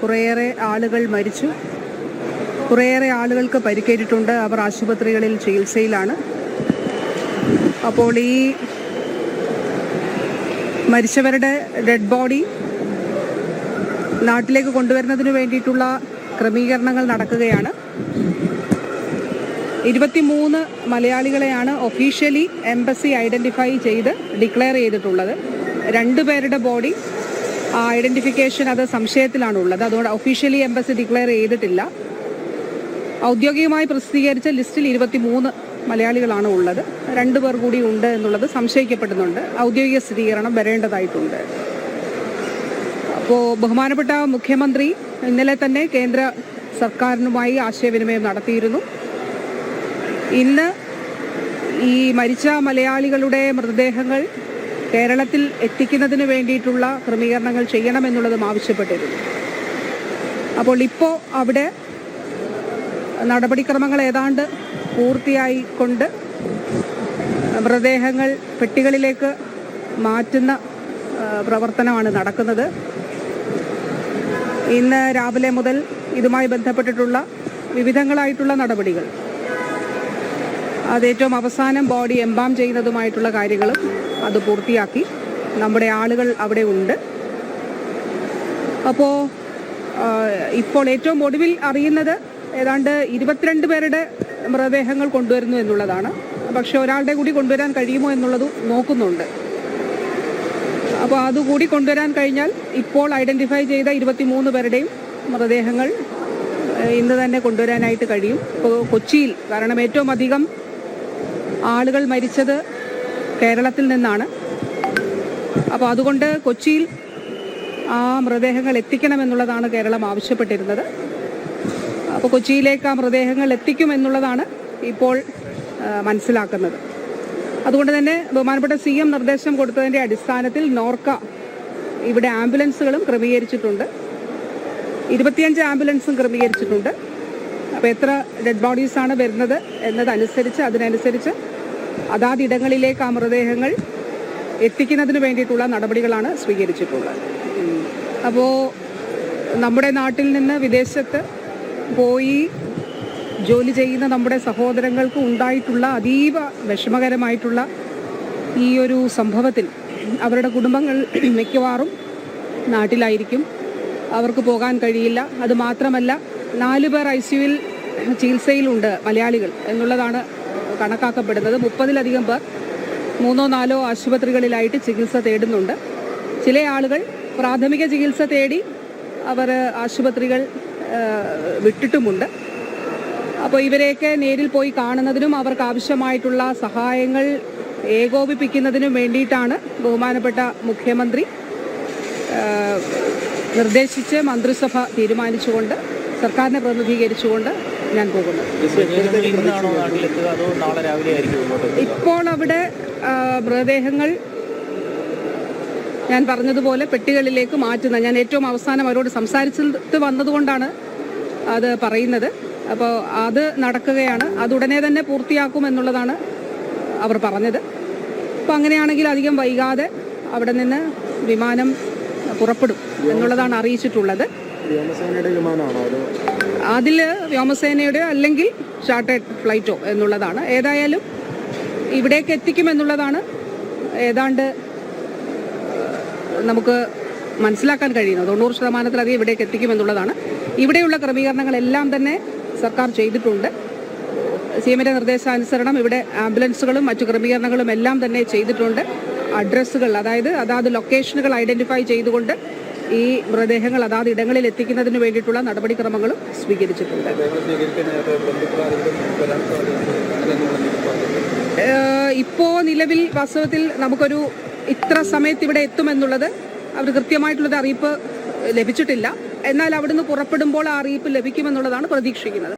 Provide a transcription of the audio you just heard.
കുറേയേറെ ആളുകൾ മരിച്ചു. കുറേയേറെ ആളുകൾക്ക് പരിക്കേറ്റിട്ടുണ്ട്. അവർ ആശുപത്രികളിൽ ചികിത്സയിലാണ്. അപ്പോൾ ഈ മരിച്ചവരുടെ ഡെഡ് ബോഡി നാട്ടിലേക്ക് കൊണ്ടുവരുന്നതിന് വേണ്ടിയിട്ടുള്ള ക്രമീകരണങ്ങൾ നടക്കുകയാണ്. ഇരുപത്തിമൂന്ന് മലയാളികളെയാണ് ഒഫീഷ്യലി എംബസി ഐഡന്റിഫൈ ചെയ്ത് ഡിക്ലെയർ ചെയ്തിട്ടുള്ളത്. രണ്ട് പേരുടെ ബോഡി ആ ഐഡന്റിഫിക്കേഷൻ അത് സംശയത്തിലാണ് ഉള്ളത് അതുകൊണ്ട് ഒഫീഷ്യലി എംബസി ഡിക്ലെയർ ചെയ്തിട്ടില്ല. ഔദ്യോഗികമായി പ്രസിദ്ധീകരിച്ച ലിസ്റ്റിൽ ഇരുപത്തിമൂന്ന് മലയാളികളാണ് ഉള്ളത് രണ്ടു പേർ കൂടി ഉണ്ട് എന്നുള്ളത് സംശയിക്കപ്പെടുന്നുണ്ട്. ഔദ്യോഗിക സ്ഥിരീകരണം വരേണ്ടതായിട്ടുണ്ട്. അപ്പോൾ ബഹുമാനപ്പെട്ട മുഖ്യമന്ത്രി ഇന്നലെ തന്നെ കേന്ദ്ര സർക്കാരിനുമായി ആശയവിനിമയം നടത്തിയിരുന്നു. ഇന്ന് ഈ മരിച്ച മലയാളികളുടെ മൃതദേഹങ്ങൾ കേരളത്തിൽ എത്തിക്കുന്നതിന് വേണ്ടിയിട്ടുള്ള ക്രമീകരണങ്ങൾ ചെയ്യണമെന്നുള്ളതും ആവശ്യപ്പെട്ടിരുന്നു. അപ്പോൾ ഇപ്പോൾ അവിടെ നടപടിക്രമങ്ങൾ ഏതാണ്ട് പൂർത്തിയായിക്കൊണ്ട് മൃതദേഹങ്ങൾ പെട്ടികളിലേക്ക് മാറ്റുന്ന പ്രവർത്തനമാണ് നടക്കുന്നത്. ഇന്ന് രാവിലെ മുതൽ ഇതുമായി ബന്ധപ്പെട്ടിട്ടുള്ള വിവിധങ്ങളായിട്ടുള്ള നടപടികൾ. അത് ഏറ്റവും അവസാനം ബോഡി എംബാം ചെയ്യുന്നതുമായിട്ടുള്ള കാര്യങ്ങളും അത് പൂർത്തിയാക്കി. നമ്മുടെ ആളുകൾ അവിടെ ഉണ്ട്. അപ്പോൾ ഇപ്പോൾ ഏറ്റവും ഒടുവിൽ അറിയുന്നത് ഏതാണ്ട് ഇരുപത്തിരണ്ട് പേരുടെ മൃതദേഹങ്ങൾ കൊണ്ടുവരുന്നു എന്നുള്ളതാണ്. പക്ഷെ ഒരാളുടെ കൂടി കൊണ്ടുവരാൻ കഴിയുമോ എന്നുള്ളതും നോക്കുന്നുണ്ട്. അപ്പോൾ അതുകൂടി കൊണ്ടുവരാൻ കഴിഞ്ഞാൽ ഇപ്പോൾ ഐഡന്റിഫൈ ചെയ്ത ഇരുപത്തിമൂന്ന് പേരുടെയും മൃതദേഹങ്ങൾ ഇന്ന് തന്നെ കൊണ്ടുവരാനായിട്ട് കഴിയും. ഇപ്പോൾ കൊച്ചിയിൽ കാരണം ഏറ്റവും അധികം ആളുകൾ മരിച്ചത് കേരളത്തിൽ നിന്നാണ്. അപ്പോൾ അതുകൊണ്ട് കൊച്ചിയിൽ ആ മൃതദേഹങ്ങൾ എത്തിക്കണമെന്നുള്ളതാണ് കേരളം ആവശ്യപ്പെട്ടിരുന്നത്. അപ്പോൾ കൊച്ചിയിലേക്ക് ആ മൃതദേഹങ്ങൾ എത്തിക്കുമെന്നുള്ളതാണ് ഇപ്പോൾ മനസ്സിലാക്കുന്നത്. അതുകൊണ്ട് തന്നെ ബഹുമാനപ്പെട്ട സി എം നിർദ്ദേശം കൊടുത്തതിന്റെ അടിസ്ഥാനത്തിൽ നോർക്ക ഇവിടെ ആംബുലൻസുകളും ക്രമീകരിച്ചിട്ടുണ്ട്. ഇരുപത്തിയഞ്ച് ആംബുലൻസും ക്രമീകരിച്ചിട്ടുണ്ട്. അപ്പോൾ എത്ര ഡെഡ് ബോഡീസാണ് വരുന്നത് എന്നതനുസരിച്ച് അതിനനുസരിച്ച് അതാത് ഇടങ്ങളിലേക്ക് ആ മൃതദേഹങ്ങൾ എത്തിക്കുന്നതിന് വേണ്ടിയിട്ടുള്ള നടപടികളാണ് സ്വീകരിച്ചിട്ടുള്ളത്. അപ്പോൾ നമ്മുടെ നാട്ടിൽ നിന്ന് വിദേശത്ത് പോയി ജോലി ചെയ്യുന്ന നമ്മുടെ സഹോദരങ്ങൾക്ക് ഉണ്ടായിട്ടുള്ള അതീവ വിഷമകരമായിട്ടുള്ള ഈ ഒരു സംഭവത്തിൽ അവരുടെ കുടുംബങ്ങൾ മിക്കവാറും നാട്ടിലായിരിക്കും. അവർക്ക് പോകാൻ കഴിയില്ല. അത് മാത്രമല്ല നാല് പേർ ഐ സിയുവിൽ ചികിത്സയിലുണ്ട് മലയാളികൾ എന്നുള്ളതാണ് കണക്കാക്കപ്പെടുന്നത്. മുപ്പതിലധികം പേർ മൂന്നോ നാലോ ആശുപത്രികളിലായിട്ട് ചികിത്സ തേടുന്നുണ്ട്. ചില ആളുകൾ പ്രാഥമിക ചികിത്സ തേടി അവർ ആശുപത്രികൾ വിട്ടിട്ടുമുണ്ട്. അപ്പോൾ ഇവരെയൊക്കെ നേരിൽ പോയി കാണുന്നതിനും അവർക്ക് ആവശ്യമായിട്ടുള്ള സഹായങ്ങൾ ഏകോപിപ്പിക്കുന്നതിനും വേണ്ടിയിട്ടാണ് ബഹുമാനപ്പെട്ട മുഖ്യമന്ത്രി നിർദ്ദേശിച്ച് മന്ത്രിസഭ തീരുമാനിച്ചുകൊണ്ട് സർക്കാരിനെ പ്രതിനിധീകരിച്ചുകൊണ്ട് ഞാൻ പോകുന്നത് ഇപ്പോൾ അവിടെ മൃതദേഹങ്ങൾ ഞാൻ പറഞ്ഞതുപോലെ പെട്ടികളിലേക്ക് മാറ്റുന്ന ഞാൻ ഏറ്റവും അവസാനം അവരോട് സംസാരിച്ചിട്ട് വന്നതുകൊണ്ടാണ് അത് പറയുന്നത്. അപ്പോൾ അത് നടക്കുകയാണ്. അത് ഉടനെ തന്നെ പൂർത്തിയാക്കും എന്നുള്ളതാണ് അവർ പറഞ്ഞത്. അപ്പോൾ അങ്ങനെയാണെങ്കിൽ അധികം വൈകാതെ അവിടെ നിന്ന് വിമാനം പുറപ്പെടും എന്നുള്ളതാണ് അറിയിച്ചിട്ടുള്ളത്. അതിൽ വ്യോമസേനയുടെ അല്ലെങ്കിൽ ചാർട്ടേഡ് ഫ്ലൈറ്റോ എന്നുള്ളതാണ്. ഏതായാലും ഇവിടേക്ക് എത്തിക്കുമെന്നുള്ളതാണ് ഏതാണ്ട് നമുക്ക് മനസ്സിലാക്കാൻ കഴിയുന്നത്. തൊണ്ണൂറ് ശതമാനത്തിലധികം ഇവിടേക്ക് എത്തിക്കുമെന്നുള്ളതാണ്. ഇവിടെയുള്ള ക്രമീകരണങ്ങളെല്ലാം തന്നെ സർക്കാർ ചെയ്തിട്ടുണ്ട്. സി എമ്മിന്റെ നിർദ്ദേശാനുസരണം ഇവിടെ ആംബുലൻസുകളും മറ്റു ക്രമീകരണങ്ങളും എല്ലാം തന്നെ ചെയ്തിട്ടുണ്ട്. അഡ്രസ്സുകൾ അതായത് അതാത് ലൊക്കേഷനുകൾ ഐഡന്റിഫൈ ചെയ്തുകൊണ്ട് ഈ മൃതദേഹങ്ങൾ അതാത് ഇടങ്ങളിൽ എത്തിക്കുന്നതിന് വേണ്ടിയിട്ടുള്ള നടപടിക്രമങ്ങളും സ്വീകരിച്ചിട്ടുണ്ട്. ഇപ്പോൾ ഇപ്പോ നിലവിൽ വാസ്തവത്തിൽ നമുക്കൊരു ഇത്ര സമയത്ത് ഇവിടെ എത്തുമെന്നുള്ളത് അവർ കൃത്യമായിട്ടുള്ളൊരു അറിയിപ്പ് ലഭിച്ചിട്ടില്ല. എന്നാൽ അവിടുന്ന് പുറപ്പെടുമ്പോൾ ആ അറിയിപ്പ് ലഭിക്കുമെന്നുള്ളതാണ് പ്രതീക്ഷിക്കുന്നത്.